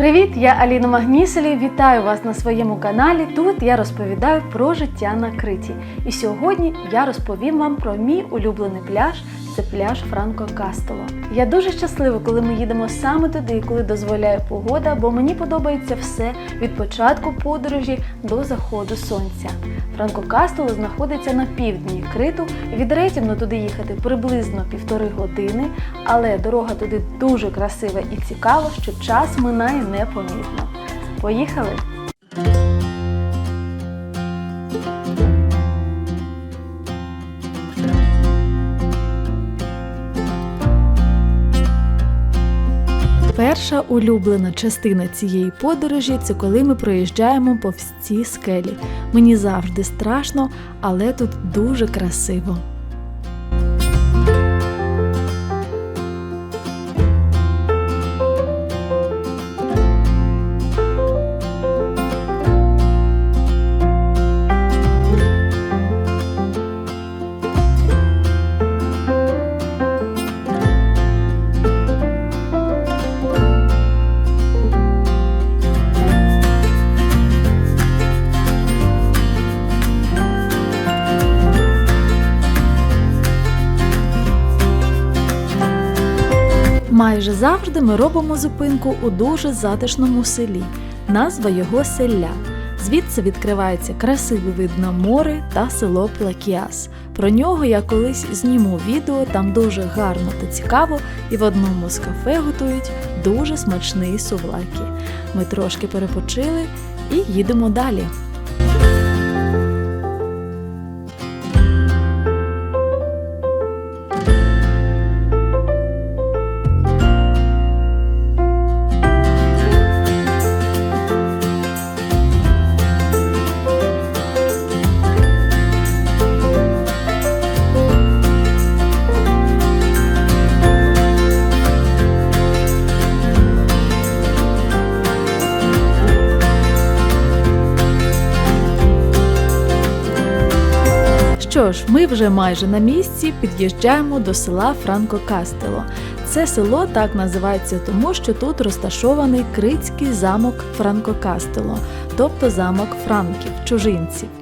Привіт, я Аліна Магніселі. Вітаю вас на своєму каналі. Тут я розповідаю про життя на Криті. І сьогодні я розповім вам про мій улюблений пляж. Це пляж Франко Кастело. Я дуже щаслива, коли ми їдемо саме туди, коли дозволяє погода, бо мені подобається все від початку подорожі до заходу сонця. Франко Кастело знаходиться на півдні Криту. Від Ретівно туди їхати приблизно півтори години, але дорога туди дуже красива і цікава, що час минає непомітно. Поїхали! Перша улюблена частина цієї подорожі це коли ми проїжджаємо повз ці скелі. Мені завжди страшно, але тут дуже красиво. Майже завжди ми робимо зупинку у дуже затишному селі. Назва його селля. Звідси відкривається красивий вид на море та село Плакіас. Про нього я колись зніму відео, там дуже гарно та цікаво, і в одному з кафе готують дуже смачний сувлаки. Ми трошки перепочили і їдемо далі. Що ж, ми вже майже на місці під'їжджаємо до села Франко Кастело. Це село так називається тому, що тут розташований крицький замок Франко Кастело, тобто замок франків, чужинців.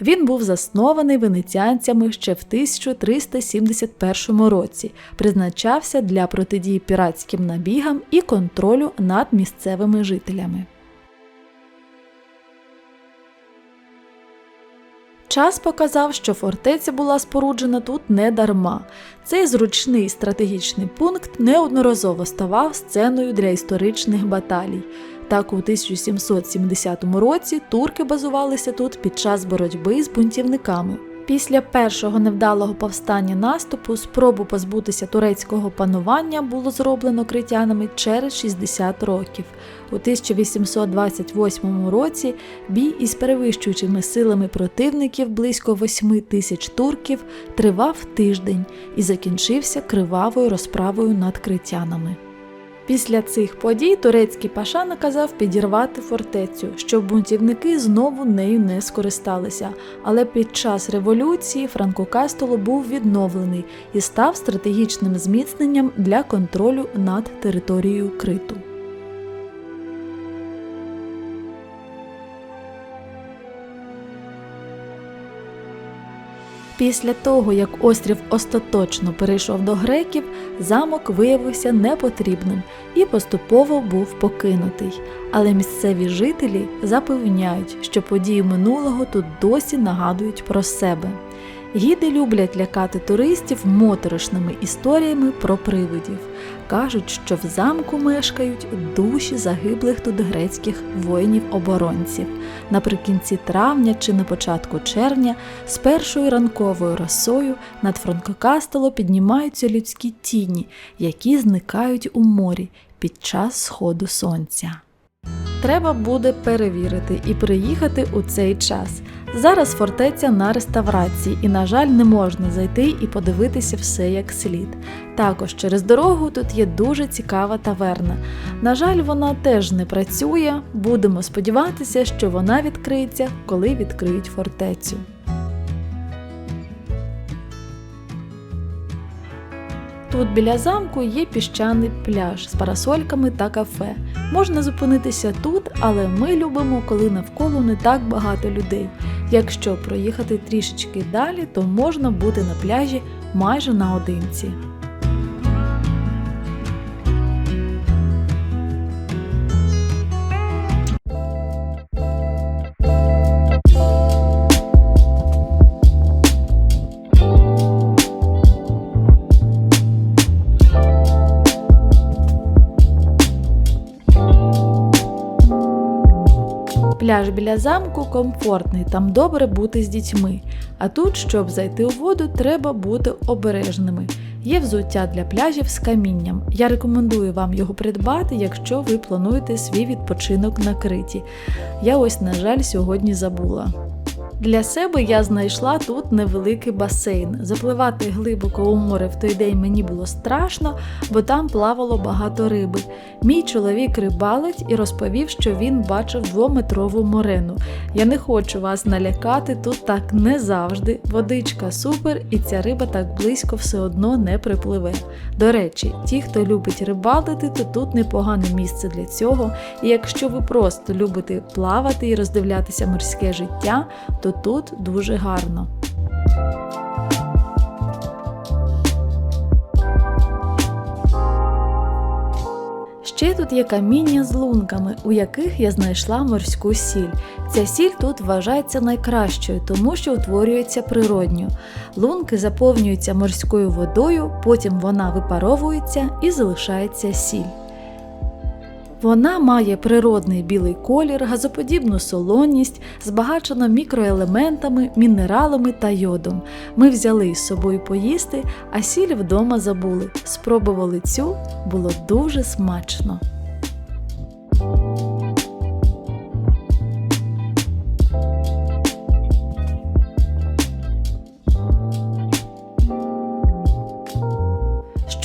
Він був заснований венеціанцями ще в 1371 році, призначався для протидії піратським набігам і контролю над місцевими жителями. Час показав, що фортеця була споруджена тут не дарма. Цей зручний стратегічний пункт неодноразово ставав сценою для історичних баталій. Так, у 1770 році турки базувалися тут під час боротьби з бунтівниками. Після першого невдалого повстання наступу спробу позбутися турецького панування було зроблено критянами через 60 років. У 1828 році бій із перевищуючими силами противників близько 8 тисяч турків тривав тиждень і закінчився кривавою розправою над критянами. Після цих подій турецький паша наказав підірвати фортецю, щоб бунтівники знову нею не скористалися. Але під час революції Франко Кастело був відновлений і став стратегічним зміцненням для контролю над територією Криту. Після того, як острів остаточно перейшов до греків, замок виявився непотрібним і поступово був покинутий. Але місцеві жителі запевняють, що події минулого тут досі нагадують про себе. Гіди люблять лякати туристів моторошними історіями про привидів. Кажуть, що в замку мешкають душі загиблих тут грецьких воїнів-оборонців. Наприкінці травня чи на початку червня з першою ранковою росою над Франкокастело піднімаються людські тіні, які зникають у морі під час сходу сонця. Треба буде перевірити і приїхати у цей час. Зараз фортеця на реставрації, і, на жаль, не можна зайти і подивитися все як слід. Також через дорогу тут є дуже цікава таверна. На жаль, вона теж не працює. Будемо сподіватися, що вона відкриється, коли відкриють фортецю. Тут біля замку є піщаний пляж з парасольками та кафе. Можна зупинитися тут, але ми любимо, коли навколо не так багато людей. Якщо проїхати трішечки далі, то можна бути на пляжі майже наодинці. Пляж біля замку комфортний, там добре бути з дітьми. А тут, щоб зайти у воду, треба бути обережними. Є взуття для пляжів з камінням. Я рекомендую вам його придбати, якщо ви плануєте свій відпочинок на криті. Я ось, на жаль, сьогодні забула. Для себе я знайшла тут невеликий басейн. Запливати глибоко у море в той день мені було страшно, бо там плавало багато риби. Мій чоловік рибалить і розповів, що він бачив двометрову морену. Я не хочу вас налякати, тут так не завжди. Водичка супер, і ця риба так близько все одно не припливе. До речі, ті, хто любить рибалити, то тут непогане місце для цього. І якщо ви просто любите плавати і роздивлятися морське життя, то тут дуже гарно. Ще тут є каміння з лунками, у яких я знайшла морську сіль. Ця сіль тут вважається найкращою, тому що утворюється природньо. Лунки заповнюються морською водою, потім вона випаровується і залишається сіль. Вона має природний білий колір, газоподібну солоність, збагачена мікроелементами, мінералами та йодом. Ми взяли з собою поїсти, а сіль вдома забули. Спробували цю, було дуже смачно.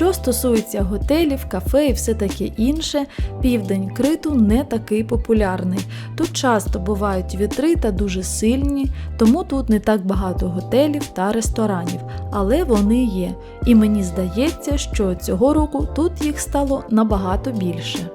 Що стосується готелів, кафе і все таке інше, південь криту не такий популярний. Тут часто бувають вітри та дуже сильні, тому тут не так багато готелів та ресторанів, але вони є. І мені здається, що цього року тут їх стало набагато більше.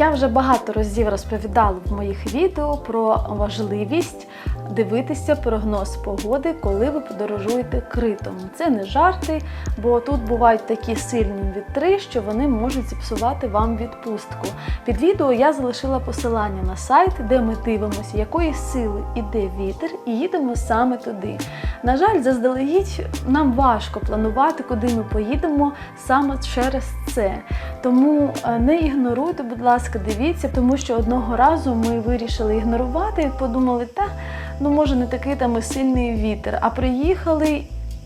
Я вже багато разів розповідала в моїх відео про важливість дивитися прогноз погоди, коли ви подорожуєте критом. Це не жарти, бо тут бувають такі сильні вітри, що вони можуть зіпсувати вам відпустку. Під відео я залишила посилання на сайт, де ми дивимося, якої сили іде вітер, і їдемо саме туди. На жаль, заздалегідь нам важко планувати, куди ми поїдемо саме через це. Тому е, не ігноруйте, будь ласка, дивіться, тому що одного разу ми вирішили ігнорувати і подумали, та ну може не такий там і сильний вітер. А приїхали.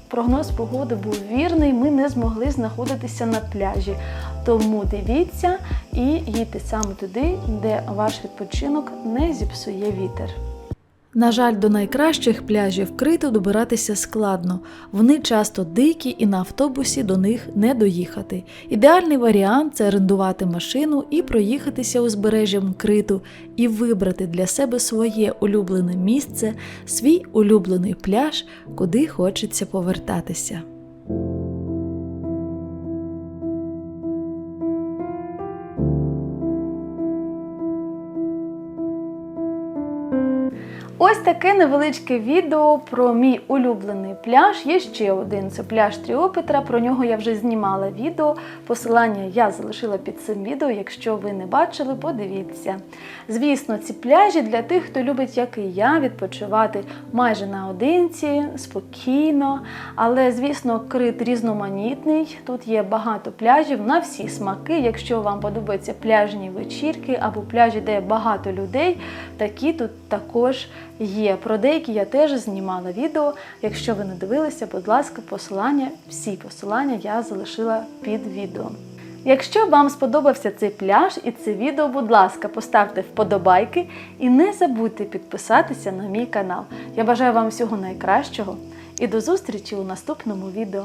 Прогноз погоди був вірний, ми не змогли знаходитися на пляжі. Тому дивіться і їдьте саме туди, де ваш відпочинок не зіпсує вітер. На жаль, до найкращих пляжів криту добиратися складно. Вони часто дикі і на автобусі до них не доїхати. Ідеальний варіант це орендувати машину і проїхатися узбережжям криту і вибрати для себе своє улюблене місце, свій улюблений пляж, куди хочеться повертатися. Ось таке невеличке відео про мій улюблений пляж. Є ще один це пляж Тріопетра. Про нього я вже знімала відео. Посилання я залишила під цим відео. Якщо ви не бачили, подивіться. Звісно, ці пляжі для тих, хто любить, як і я, відпочивати майже наодинці, спокійно. Але, звісно, крит різноманітний. Тут є багато пляжів на всі смаки. Якщо вам подобаються пляжні вечірки або пляжі, де багато людей, такі тут також є. Про деякі я теж знімала відео. Якщо ви не дивилися, будь ласка, посилання, всі посилання я залишила під відео. Якщо вам сподобався цей пляж і це відео, будь ласка, поставте вподобайки і не забудьте підписатися на мій канал. Я бажаю вам всього найкращого і до зустрічі у наступному відео.